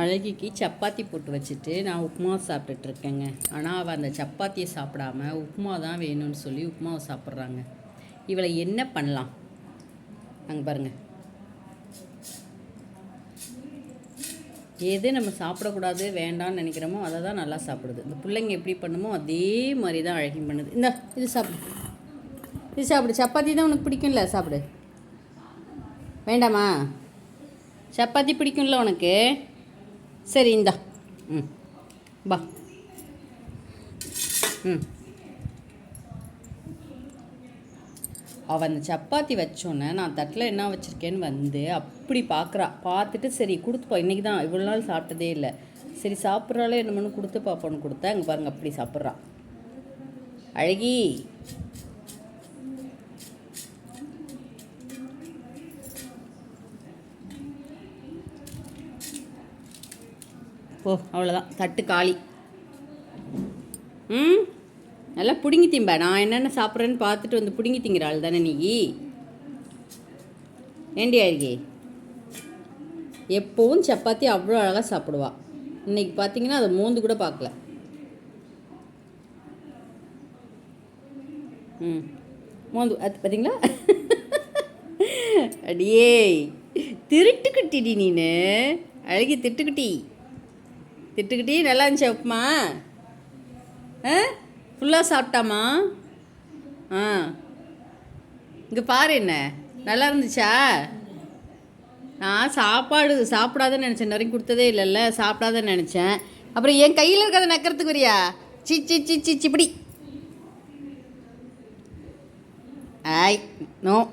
அழகிக்கு சப்பாத்தி போட்டு வச்சுட்டு நான் உப்புமா சாப்பிட்டுட்டு இருக்கேங்க ஆனால் அவள் அந்த சப்பாத்தியை சாப்பிடாம உப்புமா தான் வேணும்னு சொல்லி உப்புமாவை சாப்பிட்றாங்க. இவளை என்ன பண்ணலாம்? அங்கே பாருங்கள் எது நம்ம சாப்பிடக்கூடாது வேண்டாம்னு நினைக்கிறோமோ அதை தான் நல்லா சாப்பிடுது. இந்த பிள்ளைங்க எப்படி பண்ணுமோ அதே மாதிரி தான் அழகி பண்ணுது. இந்த இது சாப்பிடு. இது சாப்பிடு. சப்பாத்தி தான் உனக்கு பிடிக்கும்ல சாப்பிடு. வேண்டாமா? சப்பாத்தி பிடிக்கும்ல உனக்கு? சரி இந்தா. ம். பா ம். அந்த சப்பாத்தி வச்சோன்னே நான் தட்டில் என்ன வச்சுருக்கேன்னு வந்து அப்படி பார்க்குறா. பார்த்துட்டு சரி கொடுத்துப்பா இன்றைக்கி தான் இவ்வளோ நாள் சாப்பிட்டதே இல்லை. சரி சாப்பிட்றாலே என்னமோன்னு கொடுத்து பார்ப்போன்னு கொடுத்தா இங்கே பாருங்க அப்படி சாப்பிட்றா. அழகி ஓ அவ்வளோதான் தட்டு காலி. ம்? நல்லா பிடுங்கி திம்ப. நான் என்னென்ன சாப்பிட்றேன்னு பார்த்துட்டு வந்து பிடுங்கி திங்கிற ஆள் தானே நீ? ஏண்டி ஆயிருக்கே? எப்போவும் சப்பாத்தி அவ்வளோ அழகாக சாப்பிடுவா. இன்னைக்கு பார்த்தீங்கன்னா அதை மோந்து கூட பார்க்கல. ம். மோந்து அது பார்த்தீங்களா? அடியே திருட்டுக்குட்டிடி நீனு. அழகி திருட்டுக்குட்டி. திட்டுக்கிட்டே நல்லா இருந்துச்சா உப்புமா. ஆ? ஃபுல்லாக சாப்பிட்டாமா? ஆ. இங்கே பாரு என்ன. நல்லா இருந்துச்சா? நான் சாப்பாடு சாப்பிடாதன்னு நினச்சேன். இன்ன வரைக்கும் கொடுத்ததே இல்லைல்ல. சாப்பிடாதன்னு நினச்சேன். அப்புறம் என் கையில் இருக்கிறத நக்கிறதுக்கு வரியா? சி சி சி சி சிப்படி ஐ நோ.